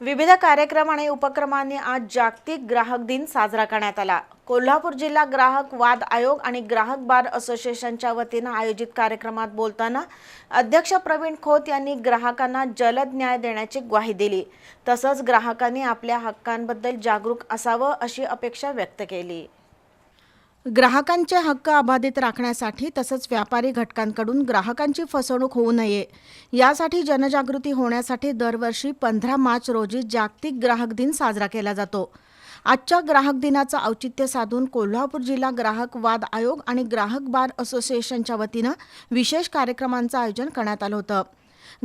विविध कार्यक्रम आणि उपक्रमांनी आज जागतिक ग्राहक दिन साजरा करण्यात आला. कोल्हापूर जिल्हा ग्राहक वाद आयोग आणि ग्राहक बार असोसिएशनच्या वतीनं आयोजित कार्यक्रमात बोलताना अध्यक्ष प्रवीण खोत यांनी ग्राहकांना जलद न्याय देण्याची ग्वाही दिली. तसंच ग्राहकांनी आपल्या हक्कांबद्दल जागरूक असावं अशी अपेक्षा व्यक्त केली. ग्राहकांचे हक्क अबाधित राखण्यासाठी तसंच व्यापारी घटकांकडून ग्राहकांची फसवणूक होऊ नये. यासाठी जनजागृती होण्यासाठी दरवर्षी पंधरा मार्च रोजी जागतिक ग्राहक दिन साजरा केला जातो. आजच्या ग्राहक दिनाचं औचित्य साधून कोल्हापूर जिल्हा ग्राहक वाद आयोग आणि ग्राहक बार असोसिएशनच्या वतीनं विशेष कार्यक्रमांचं आयोजन करण्यात आलं होतं.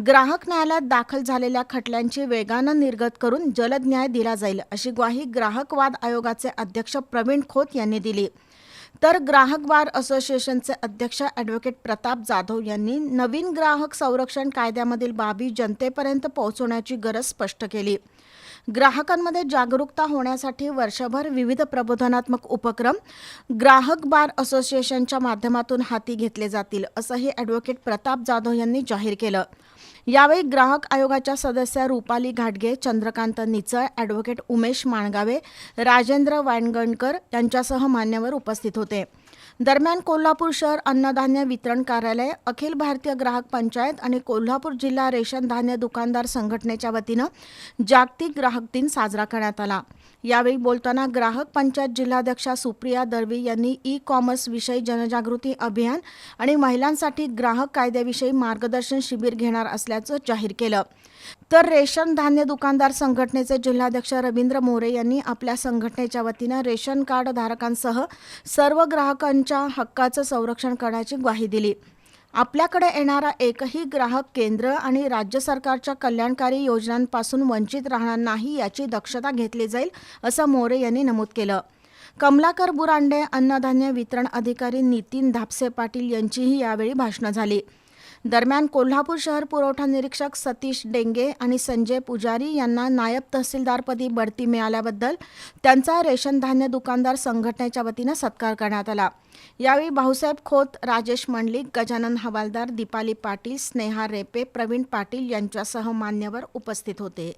ग्राहक न्यायालयात दाखल झालेल्या खटल्यांची वेगानं निर्गत करून जलद न्याय दिला जाईल अशी ग्वाही ग्राहक वाद आयोगाचे अध्यक्ष प्रवीण खोत यांनी दिली. तर ग्राहक बार असोसिएशनचे अध्यक्ष ॲडव्होकेट प्रताप जाधव यांनी नवीन ग्राहक संरक्षण कायद्यामधील बाबी जनतेपर्यंत पोहोचवण्याची गरज स्पष्ट केली. ग्राहकांमध्ये जागरूकता होण्यासाठी वर्षभर विविध प्रबोधनात्मक उपक्रम ग्राहक बार असोसिएशनच्या माध्यमातून हाती घेतले जातील असंही ॲडव्होकेट प्रताप जाधव यांनी जाहीर केलं. यावेळी ग्राहक आयोगाच्या सदस्या रुपाली घाटगे चंद्रकांत निचळ ॲडव्होकेट उमेश माणगावे राजेंद्र वाणगणकर यांच्यासह मान्यवर उपस्थित होते. दरम्यान कोल्हापूर शहर अन्नधान्य वितरण कार्यालय अखिल भारतीय ग्राहक पंचायत आणि कोल्हापूर जिल्हा रेशन धान्य दुकानदार संघटनेच्या वतीनं जागतिक ग्राहक दिन साजरा करण्यात आला. यावेळी बोलताना ग्राहक पंचायत जिल्हाध्यक्षा सुप्रिया दळवी यांनी ई कॉमर्स विषयी जनजागृती अभियान आणि महिलांसाठी ग्राहक कायद्याविषयी मार्गदर्शन शिबिर घेणार असल्याचं जाहीर केलं. तर रेशन धान्य दुकानदार संघटनेचे जिल्हाध्यक्ष रवींद्र मोरे यांनी आपल्या संघटनेच्या वतीनं रेशन कार्ड धारकांसह सर्व ग्राहकांच्या हक्काचं संरक्षण करण्याची ग्वाही दिली. आपल्याकडे येणारा एकही ग्राहक केंद्र आणि राज्य सरकारच्या कल्याणकारी योजनांपासून वंचित राहणार नाही याची दक्षता घेतली जाईल असं मोरे यांनी नमूद केलं. कमलाकर बुरांडे अन्नधान्य वितरण अधिकारी नितीन धापसे पाटील यांचीही यावेळी भाषणं झाली. दरम्यान कोल्हापूर शहर पुरवठा निरीक्षक सतीश डेंगे आणि संजय पुजारी यांना नायब तहसीलदारपदी बढती मिळाल्याबद्दल त्यांचा रेशन धान्य दुकानदार संघटनेच्या वतीनं सत्कार करण्यात आला. यावेळी भाऊसाहेब खोत राजेश मंडलिक गजानन हवालदार दीपाली पाटील स्नेहा रेपे प्रवीण पाटील यांच्यासह मान्यवर उपस्थित होते.